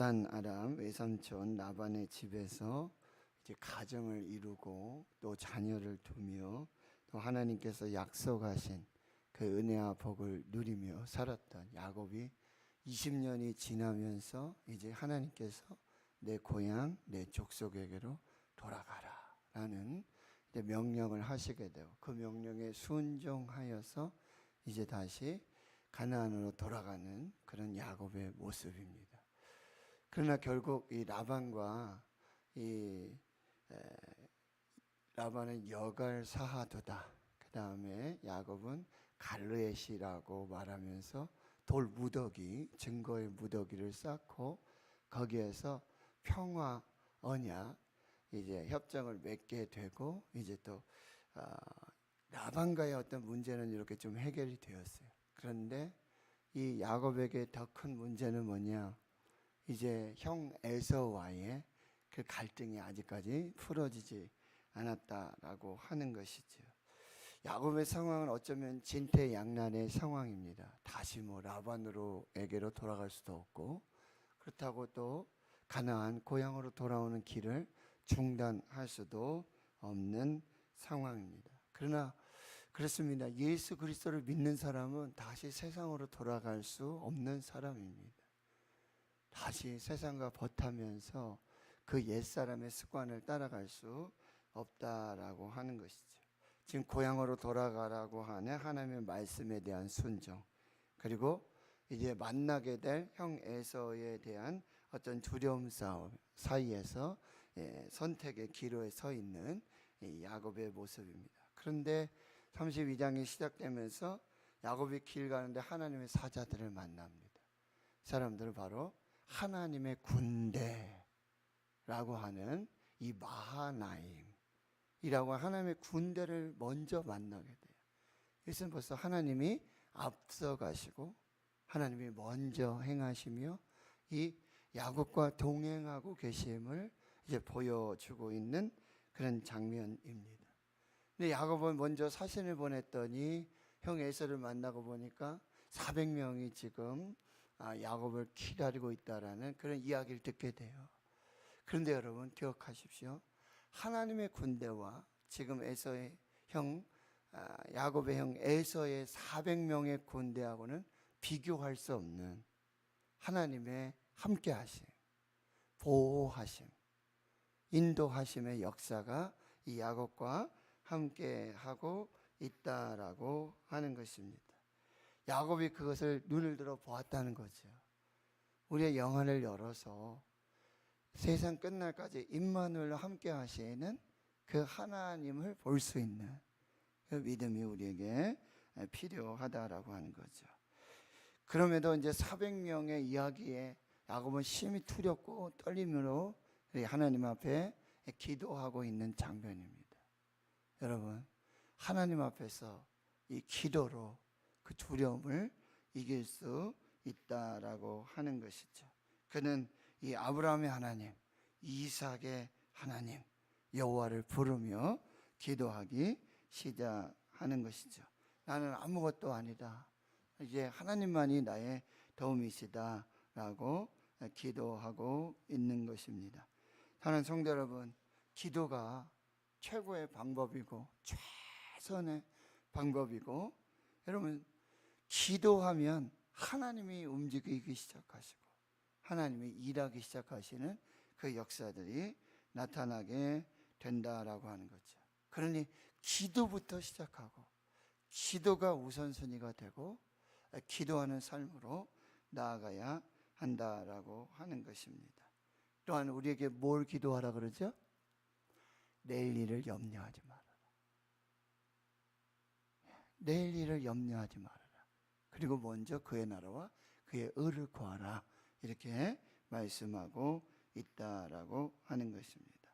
바단 아람 외삼촌 나반의 집에서 이제 가정을 이루고 또 자녀를 두며 또 하나님께서 약속하신 그 은혜와 복을 누리며 살았던 야곱이 20년이 지나면서 이제 하나님께서 내 고향 내 족속에게로 돌아가라 라는 이제 명령을 하시게 되고 그 명령에 순종하여서 이제 다시 가나안으로 돌아가는 그런 야곱의 모습입니다. 그러나 결국 이 라반과 이 에, 라반은 여갈 사하도다. 그 다음에 야곱은 갈르엣이라고 말하면서 돌 무더기 증거의 무더기를 쌓고 거기에서 평화 언약 이제 협정을 맺게 되고 이제 또 아, 라반과의 어떤 문제는 이렇게 좀 해결이 되었어요. 그런데 이 야곱에게 더 큰 문제는 뭐냐? 이제 형 에서와의 그 갈등이 아직까지 풀어지지 않았다라고 하는 것이죠. 야곱의 상황은 어쩌면 진퇴양난의 상황입니다. 다시 뭐 라반으로에게로 돌아갈 수도 없고 그렇다고 또 가나안 고향으로 돌아오는 길을 중단할 수도 없는 상황입니다. 그러나 그렇습니다. 예수 그리스도를 믿는 사람은 다시 세상으로 돌아갈 수 없는 사람입니다. 다시 세상과 버타면서 그 옛사람의 습관을 따라갈 수 없다라고 하는 것이죠. 지금 고향으로 돌아가라고 하는 하나님의 말씀에 대한 순종 그리고 이제 만나게 될 형 에서에 대한 어떤 두려움 싸움 사이에서 예, 선택의 기로에 서 있는 이 야곱의 모습입니다. 그런데 32장이 시작되면서 야곱이 길 가는데 하나님의 사자들을 만납니다. 사람들은 바로 하나님의 군대라고 하는 이 마하나임이라고 하나님의 군대를 먼저 만나게 돼요. 이것은 벌써 하나님이 앞서가시고 하나님이 먼저 행하시며 이 야곱과 동행하고 계심을 이제 보여주고 있는 그런 장면입니다. 근데 야곱은 먼저 사신을 보냈더니 형 에서를 만나고 보니까 400명이 지금 아, 야곱을 기다리고 있다라는 그런 이야기를 듣게 돼요. 그런데 여러분 기억하십시오. 하나님의 군대와 지금 에서의 형 아, 야곱의 형 에서의 400명의 군대하고는 비교할 수 없는 하나님의 함께하심, 보호하심, 인도하심의 역사가 이 야곱과 함께하고 있다라고 하는 것입니다. 야곱이 그것을 눈을 들어 보았다는 거죠. 우리의 영안을 열어서 세상 끝날까지 임마누엘로 함께 하시는 그 하나님을 볼 수 있는 그 믿음이 우리에게 필요하다라고 하는 거죠. 그럼에도 이제 400명의 이야기에 야곱은 심히 두렵고 떨림으로 하나님 앞에 기도하고 있는 장면입니다. 여러분, 하나님 앞에서 이 기도로 그 두려움을 이길 수 있다라고 하는 것이죠. 그는 이 아브라함의 하나님, 이삭의 하나님, 여호와를 부르며 기도하기 시작하는 것이죠. 나는 아무것도 아니다. 이제 하나님만이 나의 도움이시다라고 기도하고 있는 것입니다. 사랑하는 성도 여러분, 기도가 최고의 방법이고 최선의 방법이고 여러분 기도하면 하나님이 움직이기 시작하시고 하나님이 일하기 시작하시는 그 역사들이 나타나게 된다라고 하는 거죠. 그러니 기도부터 시작하고 기도가 우선순위가 되고 기도하는 삶으로 나아가야 한다라고 하는 것입니다. 또한 우리에게 뭘 기도하라 그러죠? 내일 일을 염려하지 말아라. 내일 일을 염려하지 말아라. 그리고 먼저 그의 나라와 그의 의를 구하라. 이렇게 말씀하고 있다라고 하는 것입니다.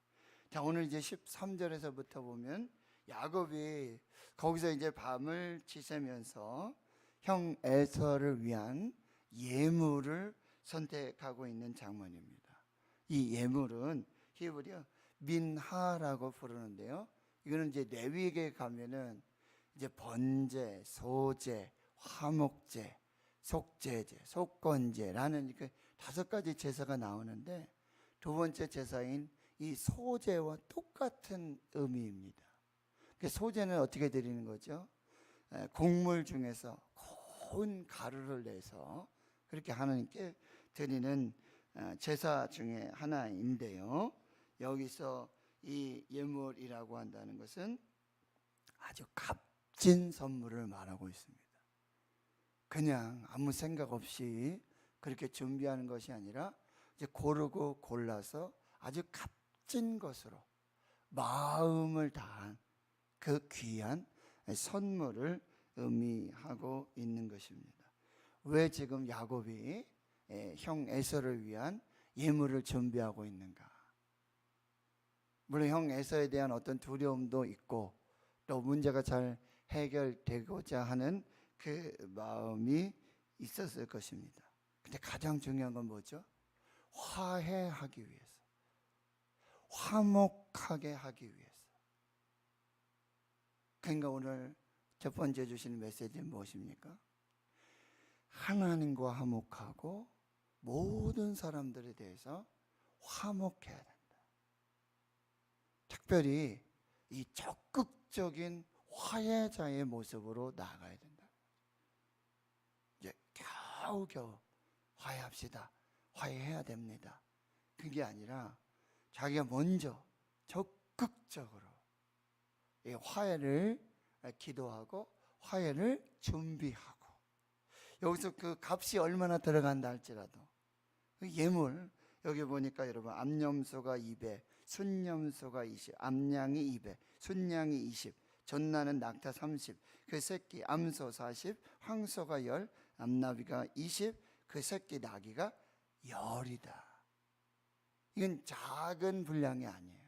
자, 오늘 이제 13절에서부터 보면 야곱이 거기서 이제 밤을 지새면서 형 에서를 위한 예물을 선택하고 있는 장면입니다. 이 예물은 히브리어 민하라고 부르는데요. 이거는 이제 레위에게 가면은 이제 번제, 소제, 화목제, 속죄제, 속건제라는 그 다섯 가지 제사가 나오는데 두 번째 제사인 이 소제와 똑같은 의미입니다. 그 소제는 어떻게 드리는 거죠? 에, 곡물 중에서 고운 가루를 내서 그렇게 하나님께 드리는 어, 제사 중에 하나인데요. 여기서 이 예물이라고 한다는 것은 아주 값진 선물을 말하고 있습니다. 그냥 아무 생각 없이 그렇게 준비하는 것이 아니라 이제 고르고 골라서 아주 값진 것으로 마음을 다한 그 귀한 선물을 의미하고 있는 것입니다. 왜 지금 야곱이 에, 형 에서를 위한 예물을 준비하고 있는가? 물론 형 에서에 대한 어떤 두려움도 있고 또 문제가 잘 해결되고자 하는 그 마음이 있었을 것입니다. 근데 가장 중요한 건 뭐죠? 화해하기 위해서. 화목하게 하기 위해서. 그러니까 오늘 첫 번째 주시는 메시지는 무엇입니까? 하나님과 화목하고 모든 사람들에 대해서 화목해야 된다. 특별히 이 적극적인 화해자의 모습으로 나아가야 된다. 겨우겨우 화해합시다. 화해해야 됩니다. 그게 아니라 자기가 먼저 적극적으로 이 화해를 기도하고 화해를 준비하고 여기서 그 값이 얼마나 들어간다 할지라도 그 예물 여기 보니까 여러분 암염소가 2배, 순염소가 20, 암양이 2배, 순양이 20, 전나는 낙타 30, 그 새끼 암소 40, 황소가 10, 암나비가 20, 그 새끼 나귀가 10이다. 이건 작은 분량이 아니에요.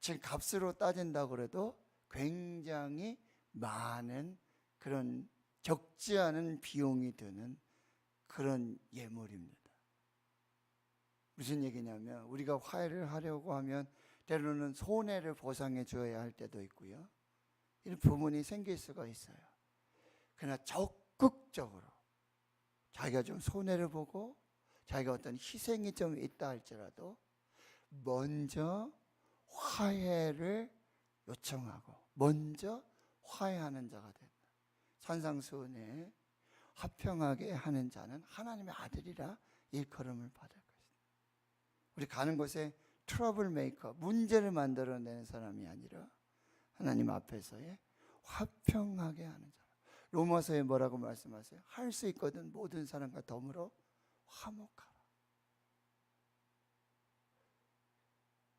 지금 값으로 따진다고 그래도 굉장히 많은 그런 적지 않은 비용이 드는 그런 예물입니다. 무슨 얘기냐면 우리가 화해를 하려고 하면 때로는 손해를 보상해 줘야 할 때도 있고요. 이런 부분이 생길 수가 있어요. 그러나 적 극적으로 자기가 좀 손해를 보고 자기가 어떤 희생이 좀 있다 할지라도 먼저 화해를 요청하고 먼저 화해하는 자가 된다. 산상수훈에 화평하게 하는 자는 하나님의 아들이라 일컬음을 받을 것이다. 우리 가는 곳에 트러블 메이커, 문제를 만들어내는 사람이 아니라 하나님 앞에서의 화평하게 하는 자. 로마서에 뭐라고 말씀하세요? 할 수 있거든 모든 사람과 더불어 화목하라.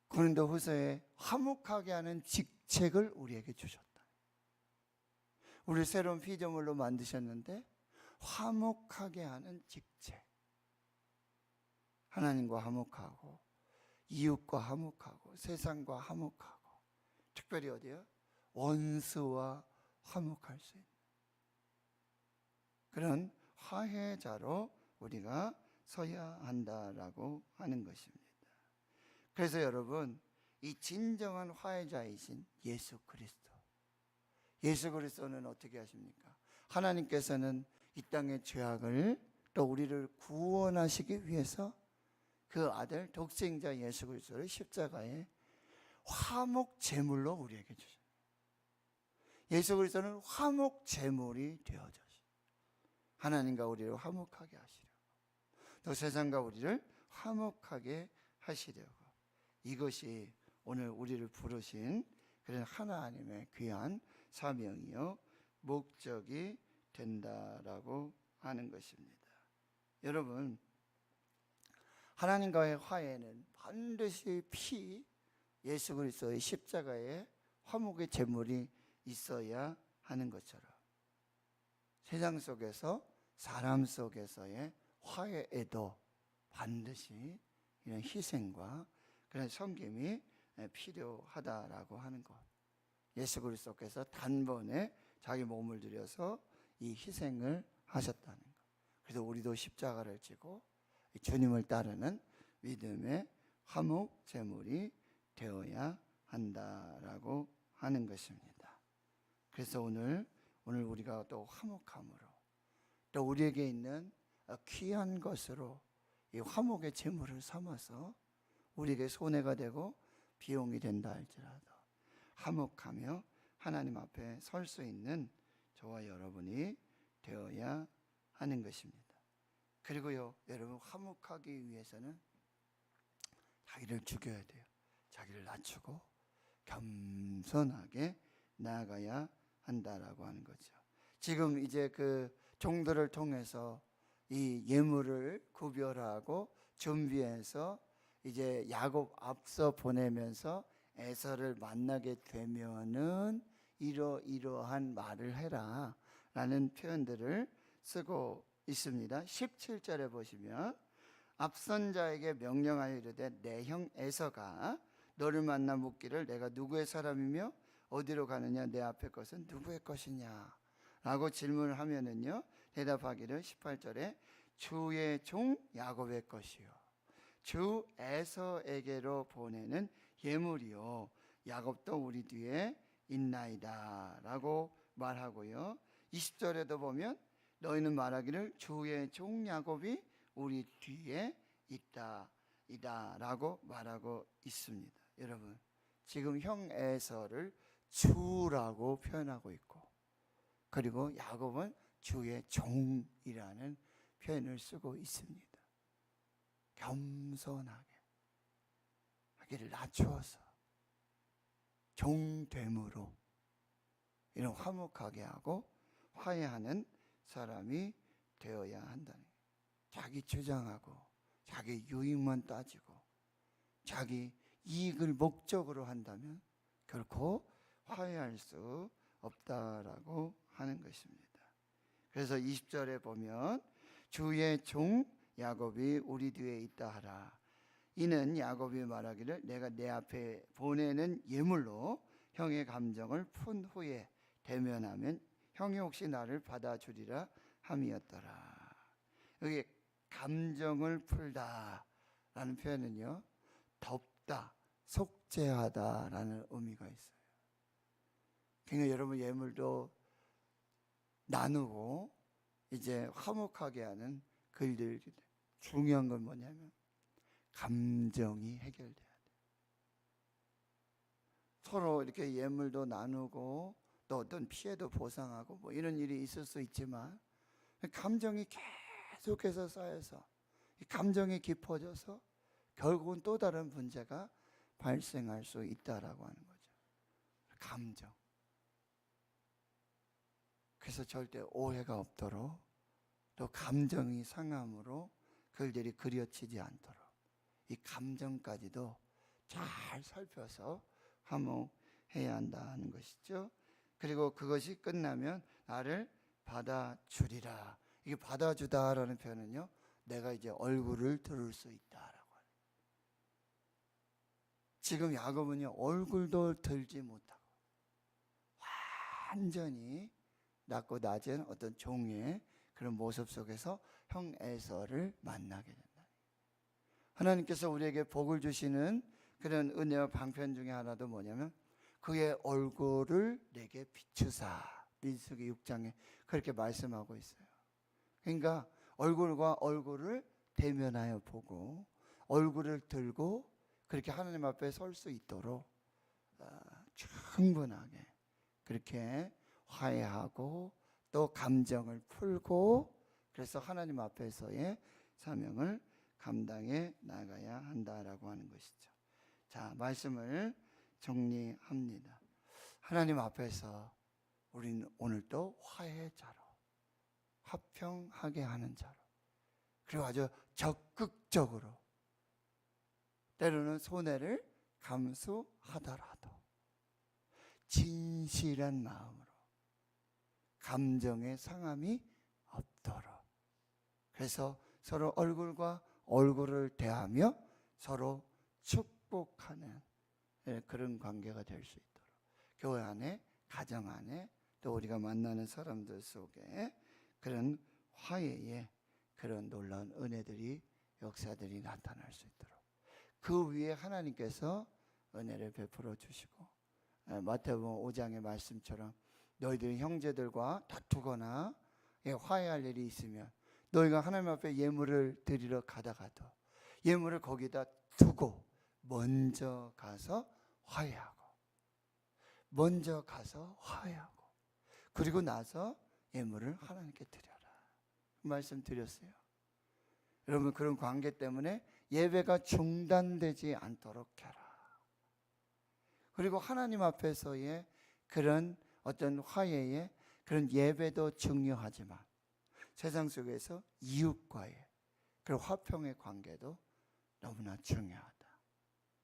고린도 후서에 화목하게 하는 직책을 우리에게 주셨다. 우리 새로운 피조물로 만드셨는데 화목하게 하는 직책. 하나님과 화목하고 이웃과 화목하고 세상과 화목하고 특별히 어디요? 원수와 화목할 수 있는 그런 화해자로 우리가 서야 한다라고 하는 것입니다. 그래서 여러분 이 진정한 화해자이신 예수 그리스도 예수 그리스도는 어떻게 하십니까? 하나님께서는 이 땅의 죄악을 또 우리를 구원하시기 위해서 그 아들 독생자 예수 그리스도를 십자가에 화목 제물로 우리에게 주셨습니다. 예수 그리스도는 화목 제물이 되어져 하나님과 우리를 화목하게 하시려고 또 세상과 우리를 화목하게 하시려고 이것이 오늘 우리를 부르신 그런 하나님의 귀한 사명이요 목적이 된다라고 하는 것입니다. 여러분 하나님과의 화해는 반드시 피 예수 그리스도의 십자가에 화목의 제물이 있어야 하는 것처럼 세상 속에서 사람 속에서의 화해에도 반드시 이런 희생과 그런 섬김이 필요하다라고 하는 것. 예수 그리스도께서 단번에 자기 몸을 들여서 이 희생을 하셨다는 것. 그래서 우리도 십자가를 지고 주님을 따르는 믿음의 화목 제물이 되어야 한다라고 하는 것입니다. 그래서 오늘 오늘 우리가 또 화목함으로 또 우리에게 있는 어, 귀한 것으로 이 화목의 제물을 삼아서 우리에게 손해가 되고 비용이 된다 할지라도 화목하며 하나님 앞에 설 수 있는 저와 여러분이 되어야 하는 것입니다. 그리고요, 여러분 화목하기 위해서는 자기를 죽여야 돼요. 자기를 낮추고 겸손하게 나아가야 한다라고 하는 거죠. 지금 이제 그 종들을 통해서 이 예물을 구별하고 준비해서 이제 야곱 앞서 보내면서 에서를 만나게 되면은 이러 이러한 말을 해라 라는 표현들을 쓰고 있습니다. 17절에 보시면 앞선 자에게 명령하여 이르되 내 형 에서가 너를 만나 묻기를 내가 누구의 사람이며 어디로 가느냐 내 앞에 것은 누구의 것이냐 라고 질문을 하면은요 대답하기를 18절에 주의 종 야곱의 것이요. 주 에서에게로 보내는 예물이요. 야곱도 우리 뒤에 있나이다 라고 말하고요. 20절에도 보면 너희는 말하기를 주의 종 야곱이 우리 뒤에 있다 이다 라고 말하고 있습니다. 여러분 지금 형 에서를 주라고 표현하고 있고 그리고 야곱은 주의 종이라는 표현을 쓰고 있습니다. 겸손하게 하기를 낮추어서 종됨으로 이런 화목하게 하고 화해하는 사람이 되어야 한다는. 자기 주장하고 자기 유익만 따지고 자기 이익을 목적으로 한다면 결코 화해할 수 없다라고 하는 것입니다. 그래서 20절에 보면 주의 종 야곱이 우리 뒤에 있다 하라. 이는 야곱이 말하기를 내가 내 앞에 보내는 예물로 형의 감정을 푼 후에 대면하면 형이 혹시 나를 받아주리라 함이었더라. 여기 감정을 풀다라는 표현은요, 덮다, 속죄하다라는 의미가 있어요. 그러니까 여러분 예물도 나누고 이제 화목하게 하는 글들 중요한 건 뭐냐면 감정이 해결돼야 돼. 서로 이렇게 예물도 나누고 또 어떤 피해도 보상하고 뭐 이런 일이 있을 수 있지만 감정이 계속해서 쌓여서 이 감정이 깊어져서 결국은 또 다른 문제가 발생할 수 있다라고 하는 거죠. 감정. 그래서 절대 오해가 없도록 또 감정이 상함으로 그들이 그려치지 않도록 이 감정까지도 잘 살펴서 화목해야 한다는 것이죠. 그리고 그것이 끝나면 나를 받아주리라. 이게 받아주다라는 표현은요, 내가 이제 얼굴을 들을 수 있다라고. 하는. 지금 야곱은요, 얼굴도 들지 못하고 완전히 낮고 낮은 어떤 종의 그런 모습 속에서 형 에서를 만나게 된다. 하나님께서 우리에게 복을 주시는 그런 은혜와 방편 중에 하나도 뭐냐면 그의 얼굴을 내게 비추사 민수기 6장에 그렇게 말씀하고 있어요. 그러니까 얼굴과 얼굴을 대면하여 보고 얼굴을 들고 그렇게 하나님 앞에 설 수 있도록 어, 충분하게 그렇게 화해하고 또 감정을 풀고 그래서 하나님 앞에서의 사명을 감당해 나가야 한다라고 하는 것이죠. 자, 말씀을 정리합니다. 하나님 앞에서 우리는 오늘도 화해자로 화평하게 하는 자로 그리고 아주 적극적으로 때로는 손해를 감수하더라도 진실한 마음으로 감정의 상함이 없도록. 그래서 서로 얼굴과 얼굴을 대하며 서로 축복하는 예, 그런 관계가 될 수 있도록. 교회 안에 가정 안에 또 우리가 만나는 사람들 속에 그런 화해의 그런 놀라운 은혜들이 역사들이 나타날 수 있도록. 그 위에 하나님께서 은혜를 베풀어 주시고 예, 마태복음 5장의 말씀처럼 너희들이 형제들과 다투거나 예, 화해할 일이 있으면 너희가 하나님 앞에 예물을 드리러 가다가도 예물을 거기다 두고 먼저 가서 화해하고 먼저 가서 화해하고 그리고 나서 예물을 하나님께 드려라 그 말씀 드렸어요. 여러분 그런 관계 때문에 예배가 중단되지 않도록 해라. 그리고 하나님 앞에서의 그런 어떤 화해의 그런 예배도 중요하지만 세상 속에서 이웃과의 그런 화평의 관계도 너무나 중요하다.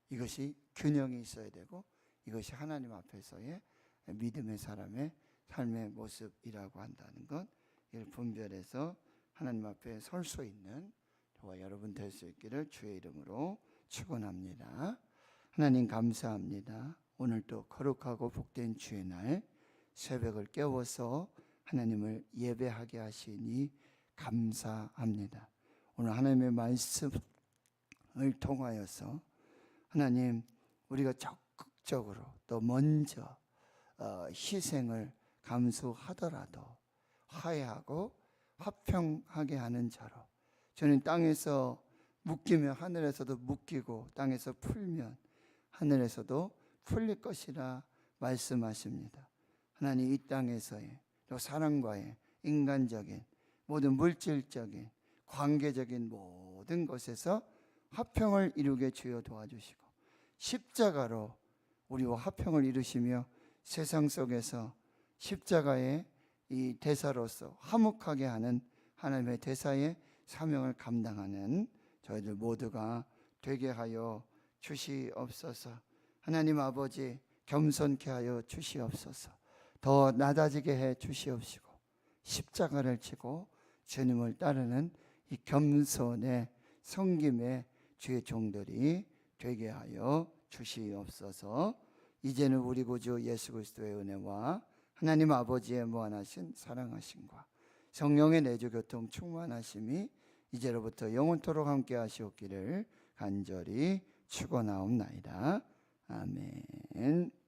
이것이 균형이 있어야 되고 이것이 하나님 앞에서의 믿음의 사람의 삶의 모습이라고 한다는 것 이를 분별해서 하나님 앞에 설 수 있는 저와 여러분 될 수 있기를 주의 이름으로 축원합니다. 하나님 감사합니다. 오늘도 거룩하고 복된 주의 날 새벽을 깨워서 하나님을 예배하게 하시니 감사합니다. 오늘 하나님의 말씀을 통하여서 하나님 우리가 적극적으로 또 먼저 어, 희생을 감수하더라도 화해하고 화평하게 하는 자로 저는 땅에서 묶이면 하늘에서도 묶이고 땅에서 풀면 하늘에서도 풀릴 것이라 말씀하십니다. 하나님 이 땅에서의 또 사랑과의 인간적인 모든 물질적인 관계적인 모든 것에서 화평을 이루게 주여 도와주시고 십자가로 우리와 화평을 이루시며 세상 속에서 십자가의 이 대사로서 화목하게 하는 하나님의 대사의 사명을 감당하는 저희들 모두가 되게 하여 주시옵소서. 하나님 아버지 겸손케 하여 주시옵소서. 더 낮아지게 해 주시옵시고 십자가를 지고 주님을 따르는 이 겸손의 성김의 주의 종들이 되게 하여 주시옵소서. 이제는 우리 구주 예수 그리스도의 은혜와 하나님 아버지의 무한하신 사랑하심과 성령의 내주 교통 충만하심이 이제로부터 영원토록 함께 하시옵기를 간절히 축원하옵나이다. 아멘.